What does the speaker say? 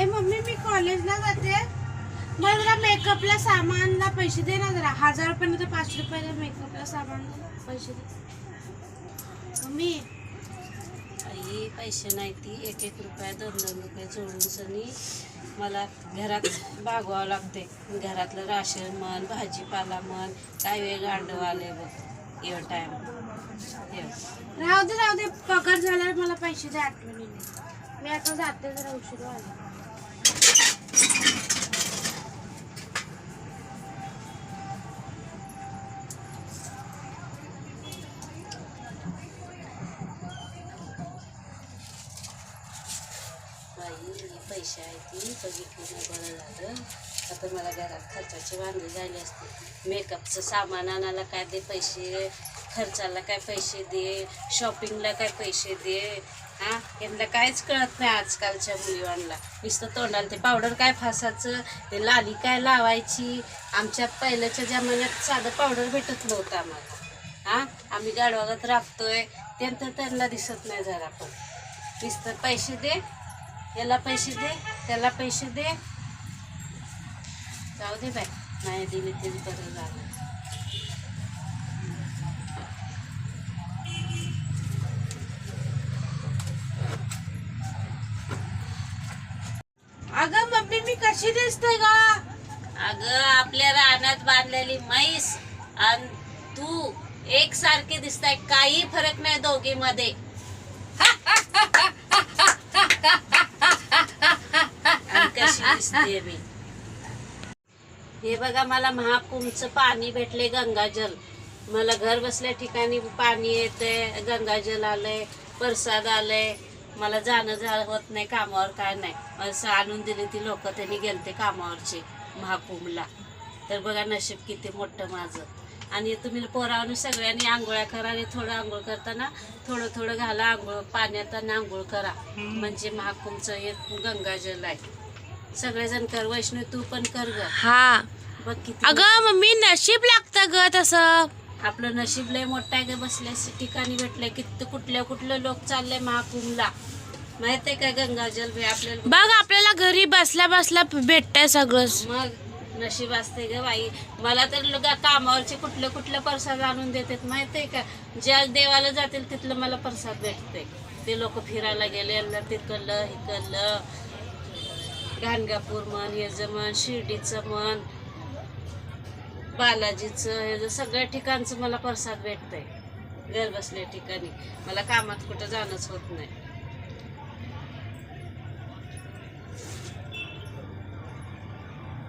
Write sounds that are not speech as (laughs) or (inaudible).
ए mummy मी कॉलेजला जाते. मला जरा मेकअपला सामानला पैसे दे ना जरा. हजार रुपये नाही तर पाचशे रुपयाला मेकअपला सामान पैसे दे. मम्मी. आई पैसे नाही ती. एक एक रुपया दोन दोन रुपये जोडून सनी मला घरात भागवावं लागते घरातलं राशन म्हण भाजीपाला म्हण काय वेळ गांडव आले बघ. एव टाइम राहू दे राहू दे. पगार झाल्यावर मला पैसे दे आठवणीने. मी आता जाते जरा उशीर आला पैसे आहे ती बघितली बरं झालं आता मला घरात खर्चाची वांदे झाली असते. मेकअपचं सामान आणायला काय दे पैसे? खर्चाला काय पैसे दे? शॉपिंगला काय पैसे दे? हां? यांना काहीच कळत नाही आजकालच्या मुलीवांना. नुसतं तोंडाला ते पावडर काय फासायचं? ते लाली काय लावायची? आमच्या पहिल्याच्या जमान्यात साधं पावडर भेटत नव्हतं आम्हाला. हां? आम्ही गाडवागत राबतोय. त्यांचं त्यांना दिसत नाही जरा पण. नुसतं पैसे दे याला पैसे दे त्याला पैसे दे. जाऊ दे बाय नाही दिली तरी बरं झालं. अगं मम्मी मी कशी दिसते का अगं आपल्या रानात बांधलेली म्हैस आणि तू एक सारखे दिसताय. काही फरक नाही दोघीमध्ये. (laughs) मी हे बघा मला महाकुंभचं पाणी भेटले गंगाजल. मला घर बसल्या ठिकाणी पाणी येते गंगाजल आलंय प्रसाद आलंय. मला जाणं जा होत नाही कामावर काय नाही. असं आणून दिले ती लोक त्यांनी गेलते कामावरचे महाकुंभला. तर बघा नशीब किती मोठं माझं. आणि तुम्ही पोरावरून सगळ्यांनी आंघोळ्या करा आणि थोडं आंघोळ करताना थोडं थोडं घाला आंघोळ पाण्यात आणि आंघोळ करा. म्हणजे महाकुंभचं हे गंगाजल आहे. सगळेजण कर वैष्णव तू पण कर ग. हा. बघ किती अगं मम्मी नशीब लागतं ग तसं. आपलं नशीब लय मोठं आहे ग बसल्या ठिकाणी भेटलंय. किती कुठल्या कुठले लोक चालले महाकुंभला? माहीत आहे का गंगाजल बे आपल्याला बघ. आपल्याला घरी बसल्या बसल्या भेटतंय सगळंच मग नशीब असते ग बाई. मला तर लोक कामावरचे कुठले कुठले प्रसाद आणून देतात माहीत आहे का? ज्या देवाला जातील तिथलं मला प्रसाद भेटते ते लोक फिरायला गेले तिकडलं इकडलं गाणगापूर म्हण हे म्हण शिर्डीचं म्हण बालाजीचं हे सगळ्या ठिकाणचं मला प्रसाद भेटतंय. घर बसल्या ठिकाणी. मला कामात कुठं जाणंच होत नाही.